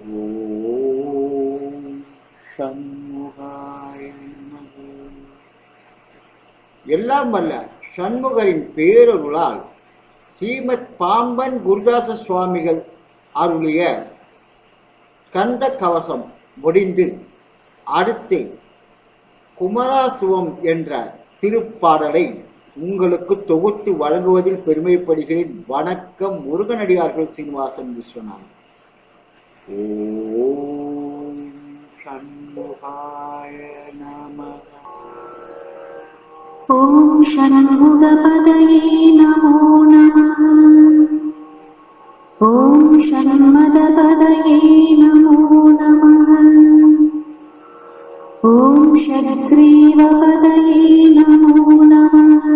ஓம் சண்முகாய எல்லாம் வல்ல சண்முகரின் பேரருளால் ஸ்ரீமத் பாம்பன் குருதாச சுவாமிகள் அருளிய கந்த கவசம் முடிந்து அடுத்து குமராசுவம் என்ற திருப்பாடலை உங்களுக்கு தொகுத்து வழங்குவதில் பெருமைப்படுகிறேன். வணக்கம் முருகனடியார்கள் சீனிவாசன் விஸ்வநாதன். ॐ शम्भुकाय नमः। ॐ शम्भुगपदये नमो नमः। ॐ शण्मदपदये नमो नमः। ॐ षक्रीडपदये नमो नमः।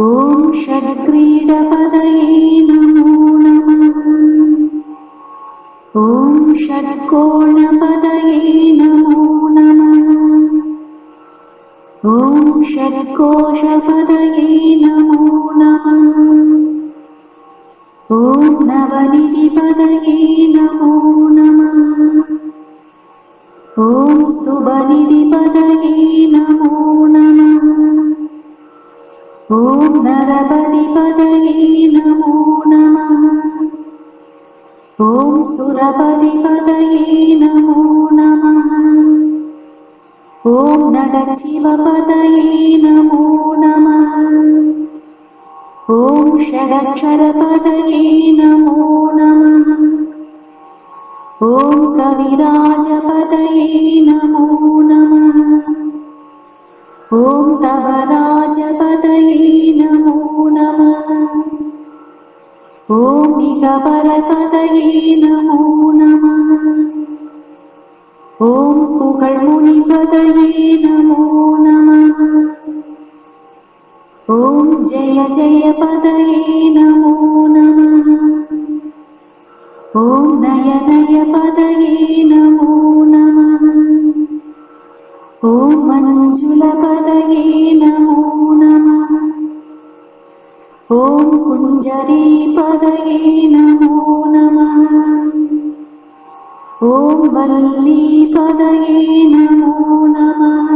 ॐ षडक्रीडपदये ॐ षट्कोणपदये नमो नमः ॐ षट्कोशपदये नमो नमः ॐ नवनिधिपदये नमो नमः ॐ सुबनिधिपदये नमो नमः ॐ नरपतिपदये नमो नमः ॐ सुरपतिपदये नमो नमः ॐ नटशिवपदये नमो नमः ॐ षडक्षरपदये नमो नमः ॐ कविराजपदये नमो नमः ॐ निगपरपदये नमो नमः ॐ कुकळ्मुनिपदये नमो नमः ॐ जय जय पदये नमो नमः कुञ्जरीपदये नमो नमः ॐ वल्लीपदये नमो नमः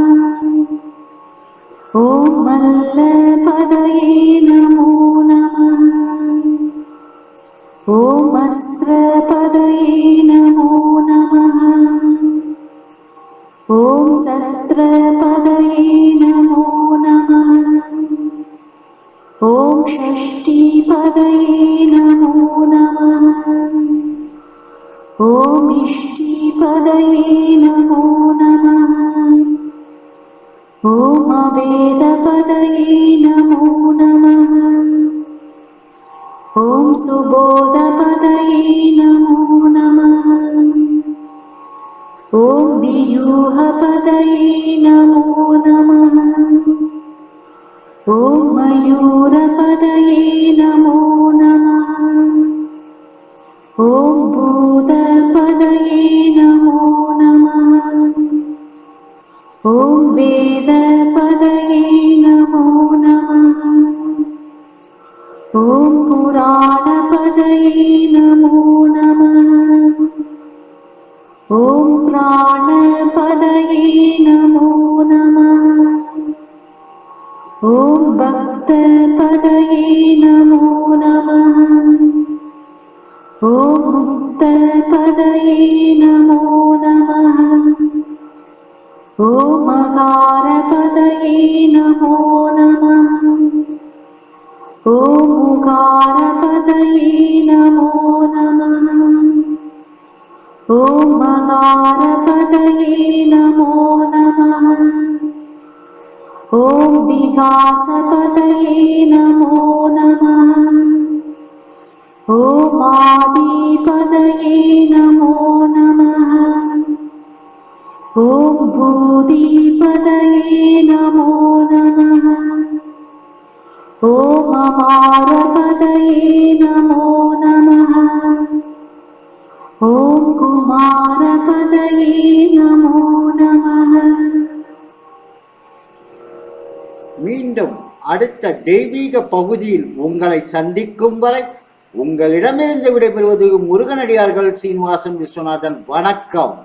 ॐ मल्लपदये नमो नमः ॐ अस्त्रपदये नमो नमः ॐ शस्त्रपदये नमो नमः ॐ षष्ठीपदये नमो नमः ॐ इष्टिपदये नमो नमः ॐ अवेदपदये नमो नमः ॐ सुबोधपदये नमो नमः ॐ वियूहपदये नमो नमः ॐ मयूरपदये नमो नमः। ॐ भूतपदये नमो नमः। ॐ वेदपदये नमो नमः। ॐ पुराणपदये नमो नमः। ॐ प्राणपदये नमो नमः मुक्तपदये नमो नमः। ॐ मकारपदये नमो नमः। ॐ मुकारपदये नमो नमः। ॐ मकारपदये नमो नमः। ॐ विकासपदये नमो नमः ॐ कुमारपदये नमो नमः மீண்டும் அடுத்த தெய்வீக பகுதியில் உங்களை சந்திக்கும் வரை உங்களிடமிருந்து விடைபெறுவது முருகனடியார்கள் சீனிவாசன் விஸ்வநாதன் வணக்கம்